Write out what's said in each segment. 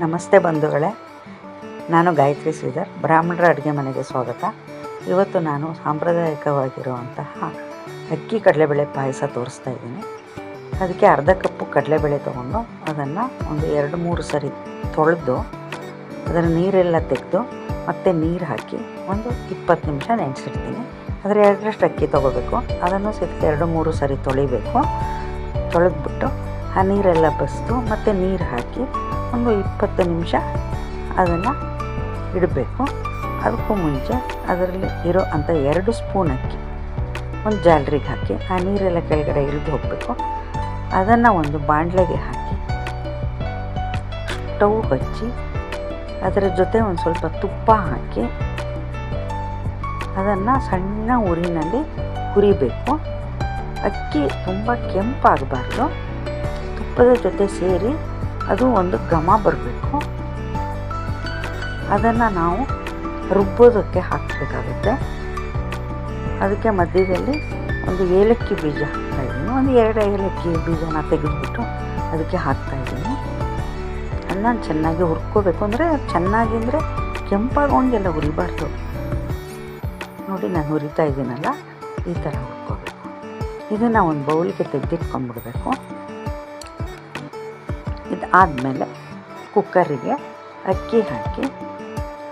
ನಮಸ್ತೆ ಬಂಧುಗಳೇ. ನಾನು ಗಾಯತ್ರಿ ಶ್ರೀಧರ್. ಬ್ರಾಹ್ಮಣರ ಅಡುಗೆ ಮನೆಗೆ ಸ್ವಾಗತ. ಇವತ್ತು ನಾನು ಸಾಂಪ್ರದಾಯಿಕವಾಗಿರುವಂತಹ ಅಕ್ಕಿ ಕಡಲೆಬೇಳೆ ಪಾಯಸ ತೋರಿಸ್ತಾ ಇದ್ದೀನಿ. ಅದಕ್ಕೆ ಅರ್ಧ ಕಪ್ಪು ಕಡಲೆಬೇಳೆ ತೊಗೊಂಡು ಅದನ್ನು ಒಂದು ಎರಡು ಮೂರು ಸರಿ ತೊಳೆದು ಅದರ ನೀರೆಲ್ಲ ತೆಗೆದು ಮತ್ತೆ ನೀರು ಹಾಕಿ ಒಂದು ಇಪ್ಪತ್ತು ನಿಮಿಷ ನೆನೆಸಿಡ್ತೀನಿ. ಅದರ ಎರಡರಷ್ಟು ಅಕ್ಕಿ ತೊಗೋಬೇಕು. ಅದನ್ನು ಸಿಕ್ಕ ಎರಡು ಮೂರು ಸರಿ ತೊಳಿಬೇಕು. ತೊಳೆದ್ಬಿಟ್ಟು ಆ ನೀರೆಲ್ಲ ಬಸಿದು ಮತ್ತು ನೀರು ಹಾಕಿ ಒಂದು ಇಪ್ಪತ್ತು ನಿಮಿಷ ಅದನ್ನು ಇಡಬೇಕು. ಅದಕ್ಕೂ ಮುಂಚೆ ಅದರಲ್ಲಿ ಇರೋ ಅಂಥ ಎರಡು ಸ್ಪೂನ್ ಅಕ್ಕಿ, ಒಂದು ಜಾಲ್ರಿಗೆ ಹಾಕಿ, ಆ ನೀರೆಲ್ಲ ಕೆಳಗಡೆ ಇಳಿದು ಹೋಗಬೇಕು. ಅದನ್ನು ಒಂದು ಬಾಣಲೆಗೆ ಹಾಕಿ, ಸ್ಟವ್ ಹಚ್ಚಿ, ಅದರ ಜೊತೆ ಒಂದು ಸ್ವಲ್ಪ ತುಪ್ಪ ಹಾಕಿ, ಅದನ್ನು ಸಣ್ಣ ಉರಿನಲ್ಲಿ ಹುರಿಬೇಕು. ಅಕ್ಕಿ ತುಂಬ ಕೆಂಪಾಗಬಾರ್ದು. ತುಪ್ಪದ ಜೊತೆ ಸೇರಿ ಅದು ಒಂದು ಘಮ ಬರಬೇಕು. ಅದನ್ನು ನಾವು ರುಬ್ಬೋದಕ್ಕೆ ಹಾಕಬೇಕಾಗುತ್ತೆ. ಅದಕ್ಕೆ ಮಧ್ಯದಲ್ಲಿ ಒಂದು ಏಲಕ್ಕಿ ಬೀಜ ಹಾಕ್ತಾಯಿದ್ದೀನಿ ಒಂದು ಎರಡು ಏಲಕ್ಕಿ ಬೀಜನ ತೆಗೆದುಬಿಟ್ಟು ಅದಕ್ಕೆ ಹಾಕ್ತಾಯಿದ್ದೀನಿ ಅದನ್ನ ಚೆನ್ನಾಗಿ ಹುರ್ಕೋಬೇಕು. ಅಂದರೆ ಚೆನ್ನಾಗಿ ಅಂದರೆ ಕೆಂಪಾಗೊಂಡೆಲ್ಲ ಹುರಿಬಾರ್ದು. ನೋಡಿ ನಾನು ಹುರಿತಾ ಇದ್ದೀನಲ್ಲ, ಈ ಥರ ಹುರ್ಕೋಬೇಕು. ಇದನ್ನು ಒಂದು ಬೌಲಿಗೆ ತೆಗೆದಿಟ್ಕೊಂಡ್ಬಿಡ್ಬೇಕು. ಇದಾದಮೇಲೆ ಕುಕ್ಕರಿಗೆ ಅಕ್ಕಿ ಹಾಕಿ,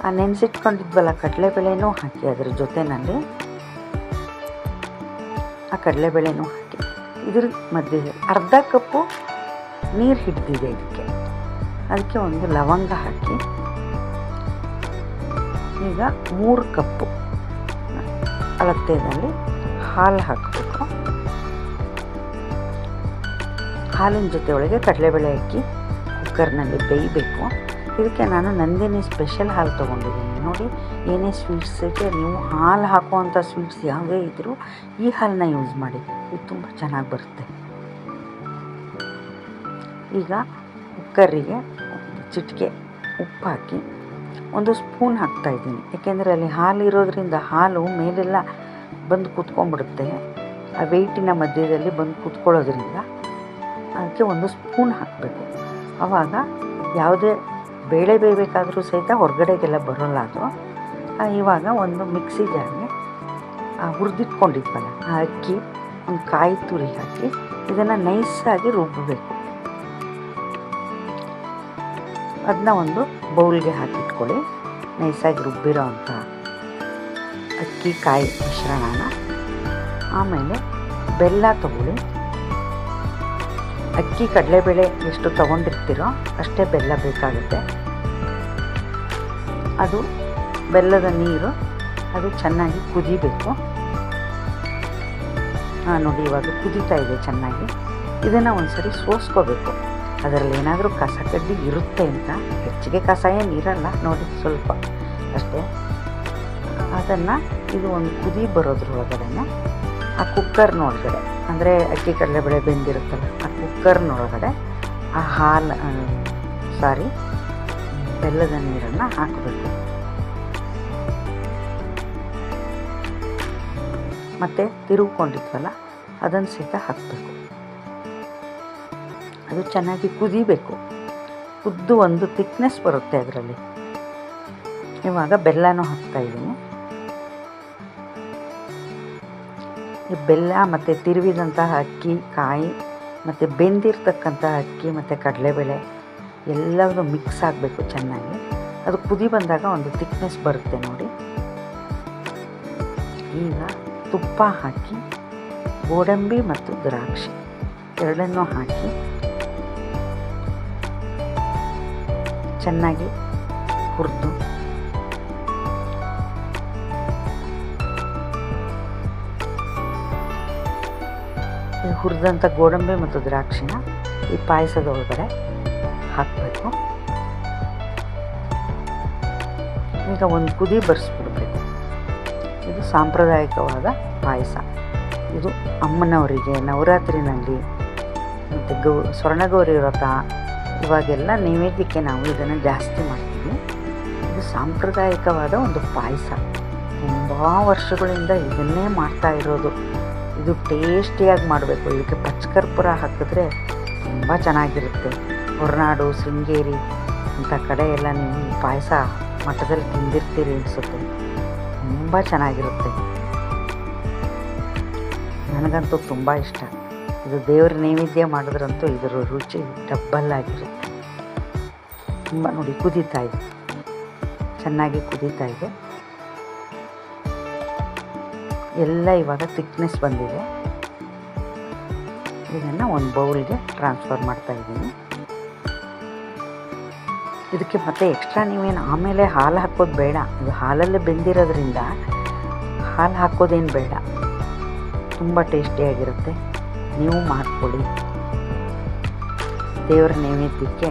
ಆ ನೆನೆಸಿಟ್ಕೊಂಡಿದ್ವಲ್ಲ ಕಡಲೆಬೇಳೆನೂ ಹಾಕಿ ಅದ್ರ ಜೊತೆಯಲ್ಲಿ ಆ ಕಡಲೆಬೇಳೆನೂ ಹಾಕಿ. ಇದ್ರ ಮಧ್ಯೆ ಅರ್ಧ ಕಪ್ಪು ನೀರು ಹಿಡ್ದಿದೆ ಇದಕ್ಕೆ. ಅದಕ್ಕೆ ಒಂದು ಲವಂಗ ಹಾಕಿ. ಈಗ ಮೂರು ಕಪ್ಪು ಅಳತೆಯಲ್ಲಿ ಹಾಲು ಹಾಕಬೇಕು. ಹಾಲಿನ ಜೊತೆ ಒಳಗೆ ಕಡಲೆಬೇಳೆ ಹಾಕಿ ಕುಕ್ಕರ್ನಲ್ಲಿ ಬೇಯಬೇಕು. ಇದಕ್ಕೆ ನಾನು ನಂದಿನಿ ಸ್ಪೆಷಲ್ ಹಾಲು ತೊಗೊಂಡಿದ್ದೀನಿ. ನೋಡಿ, ಏನೇ ಸ್ವೀಟ್ಸಿಗೆ ನೀವು ಹಾಲು ಹಾಕುವಂಥ ಸ್ವೀಟ್ಸ್ ಯಾವುದೇ ಇದ್ದರೂ ಈ ಹಾಲನ್ನ ಯೂಸ್ ಮಾಡಿ. ಇದು ತುಂಬ ಚೆನ್ನಾಗಿ ಬರುತ್ತೆ. ಈಗ ಕುಕ್ಕರಿಗೆ ಚಿಟಿಕೆ ಉಪ್ಪು ಹಾಕಿ ಒಂದು ಸ್ಪೂನ್ ಹಾಕ್ತಾಯಿದ್ದೀನಿ ಏಕೆಂದರೆ ಅಲ್ಲಿ ಹಾಲು ಇರೋದ್ರಿಂದ ಹಾಲು ಮೇಲೆಲ್ಲ ಬಂದು ಕೂತ್ಕೊಂಡ್ಬಿಡುತ್ತೆ. ಆ ವೆಯ್ಟಿನ ಮಧ್ಯದಲ್ಲಿ ಬಂದು ಕೂತ್ಕೊಳ್ಳೋದ್ರಿಂದ ಅದಕ್ಕೆ ಒಂದು ಸ್ಪೂನ್ ಹಾಕಬೇಕು. ಆವಾಗ ಯಾವುದೇ ಬೇಳೆ ಬೇಯಬೇಕಾದರೂ ಸಹಿತ ಹೊರಗಡೆಗೆಲ್ಲ ಬರೋಲ್ಲ ಅದು. ಇವಾಗ ಒಂದು ಮಿಕ್ಸಿ ಜಾರ್ಗೆ ಹುರಿದಿಟ್ಕೊಂಡಿದ್ವಲ್ಲ, ಆ ಅಕ್ಕಿ, ಒಂದು ಕಾಯಿ ತುರಿ ಹಾಕಿ ಇದನ್ನು ನೈಸಾಗಿ ರುಬ್ಬಬೇಕು ಅದನ್ನ ಒಂದು ಬೌಲ್ಗೆ ಹಾಕಿಟ್ಕೊಳ್ಳಿ. ನೈಸಾಗಿ ರುಬ್ಬಿರೋ ಅಂಥ ಅಕ್ಕಿ, ಕಾಯಿ ಮಿಶ್ರಣನ. ಆಮೇಲೆ ಬೆಲ್ಲ ತಗೊಳ್ಳಿ. ಅಕ್ಕಿ ಕಡಲೆಬೇಳೆ ಎಷ್ಟು ತಗೊಂಡಿರ್ತೀರೋ ಅಷ್ಟೇ ಬೆಲ್ಲ ಬೇಕಾಗುತ್ತೆ. ಅದು ಬೆಲ್ಲದ ನೀರು, ಅದು ಚೆನ್ನಾಗಿ ಕುದಿಬೇಕು. ಹಾಂ, ನೋಡಿ, ಇವಾಗ ಕುದೀತಾ ಇದೆ ಚೆನ್ನಾಗಿ. ಇದನ್ನು ಒಂದ್ಸರಿ ಸೋಸ್ಕೋಬೇಕು. ಅದರಲ್ಲಿ ಏನಾದರೂ ಕಸ ಕಡ್ಡಿ ಇರುತ್ತೆ ಅಂತ. ಹೆಚ್ಚಿಗೆ ಕಸ ಏನಿರಲ್ಲ ನೋಡಿ, ಸ್ವಲ್ಪ ಅಷ್ಟೇ. ಅದನ್ನು ಇದು ಒಂದು ಕುದಿ ಬರೋದ್ರೊಳಗಡೆ ಆ ಕುಕ್ಕರ್ನೊಳಗಡೆ ಅಂದರೆ ಅಕ್ಕಿ ಕಡಲೆಬೇಳೆ ಬೆಂದಿರುತ್ತಲ್ಲ, ಆ ಕುಕ್ಕರ್ನೊಳಗಡೆ ಆ ಹಾಲು ಸಾರಿ ಬೆಲ್ಲದ ನೀರನ್ನು ಹಾಕಬೇಕು. ಮತ್ತು ತಿರುಗಿಕೊಂಡಿದ್ವಲ್ಲ, ಅದನ್ನು ಸಹಿತ ಹಾಕಬೇಕು. ಅದು ಚೆನ್ನಾಗಿ ಕುದಿಬೇಕು. ಕುದ್ದು ಒಂದು ತಿಕ್ನೆಸ್ ಬರುತ್ತೆ ಅದರಲ್ಲಿ. ಇವಾಗ ಬೆಲ್ಲನೂ ಹಾಕ್ತಾಯಿದ್ದೀನಿ ಬೆಲ್ಲ ಮತ್ತು ತಿರುವಿದಂತಹ ಅಕ್ಕಿ, ಕಾಯಿ, ಮತ್ತು ಬೆಂದಿರ್ತಕ್ಕಂತಹ ಅಕ್ಕಿ ಮತ್ತು ಕಡಲೆಬೇಳೆ ಎಲ್ಲವನ್ನೂ ಮಿಕ್ಸ್ ಆಗಬೇಕು ಚೆನ್ನಾಗಿ. ಅದು ಕುದಿ ಬಂದಾಗ ಒಂದು ತಿಕ್ನೆಸ್ ಬರುತ್ತೆ ನೋಡಿ. ಈಗ ತುಪ್ಪ ಹಾಕಿ, ಗೋಡಂಬಿ ಮತ್ತು ದ್ರಾಕ್ಷಿ ಎರಡನ್ನೂ ಹಾಕಿ ಚೆನ್ನಾಗಿ ಹುರಿದು ಹುರಿದಂಥ ಗೋಡಂಬಿ ಮತ್ತು ದ್ರಾಕ್ಷಿನ ಈ ಪಾಯಸದ ಒಳಗಡೆ ಹಾಕಬೇಕು. ಈಗ ಒಂದು ಕುದಿ ಬರೆಸ್ಬಿಡ್ಬೇಕು. ಇದು ಸಾಂಪ್ರದಾಯಿಕವಾದ ಪಾಯಸ. ಇದು ಅಮ್ಮನವರಿಗೆ ನವರಾತ್ರಿನಲ್ಲಿ ಮತ್ತು ಗೌ, ಸ್ವರ್ಣಗೌರಿ ವ್ರತ ಇವಾಗೆಲ್ಲ ನೈವೇದ್ಯಕ್ಕೆ ನಾವು ಇದನ್ನು ಜಾಸ್ತಿ ಮಾಡ್ತೀವಿ. ಇದು ಸಾಂಪ್ರದಾಯಿಕವಾದ ಒಂದು ಪಾಯಸ. ತುಂಬ ವರ್ಷಗಳಿಂದ ಇದನ್ನೇ ಮಾಡ್ತಾ ಇರೋದು. ಇದು ಟೇಸ್ಟಿಯಾಗಿ ಮಾಡಬೇಕು. ಇದಕ್ಕೆ ಪಚ್ಚಕರ್ಪೂರ ಹಾಕಿದ್ರೆ ತುಂಬ ಚೆನ್ನಾಗಿರುತ್ತೆ. ಹೊರನಾಡು, ಶೃಂಗೇರಿ ಇಂಥ ಕಡೆ ಎಲ್ಲ ನೀವು ಪಾಯಸ ಮಠದಲ್ಲಿ ತಿಂದಿರ್ತೀರಿ ಅನಿಸುತ್ತೆ. ತುಂಬ ಚೆನ್ನಾಗಿರುತ್ತೆ. ನನಗಂತೂ ತುಂಬ ಇಷ್ಟ. ಇದು ದೇವ್ರ ನೈವೇದ್ಯ ಮಾಡಿದ್ರಂತೂ ಇದರ ರುಚಿ ಡಬ್ಬಲ್ ಆಗಿರುತ್ತೆ ತುಂಬ ನೋಡಿ ಕುದೀತಾ ಇದೆ. ಚೆನ್ನಾಗಿ ಕುದೀತಾ ಇದೆ. ಎಲ್ಲ ಇವಾಗ ಥಿಕ್ನೆಸ್ ಬಂದಿದೆ. ಇದನ್ನು ಒಂದು ಬೌಲ್ಗೆ ಟ್ರಾನ್ಸ್ಫರ್ ಮಾಡ್ತಾ ಇದ್ದೀನಿ. ಇದಕ್ಕೆ ಮತ್ತೆ ಎಕ್ಸ್ಟ್ರಾ ನೀವೇನು ಆಮೇಲೆ ಹಾಲು ಹಾಕೋದು ಬೇಡ. ಇದು ಹಾಲಲ್ಲೇ ಬೆಂದಿರೋದ್ರಿಂದ ಹಾಲು ಹಾಕೋದೇನು ಬೇಡ. ತುಂಬ ಟೇಸ್ಟಿಯಾಗಿರುತ್ತೆ ನೀವು ಮಾಡ್ಕೊಳ್ಳಿ. ದೇವರ ನೈವೇದ್ಯಕ್ಕೆ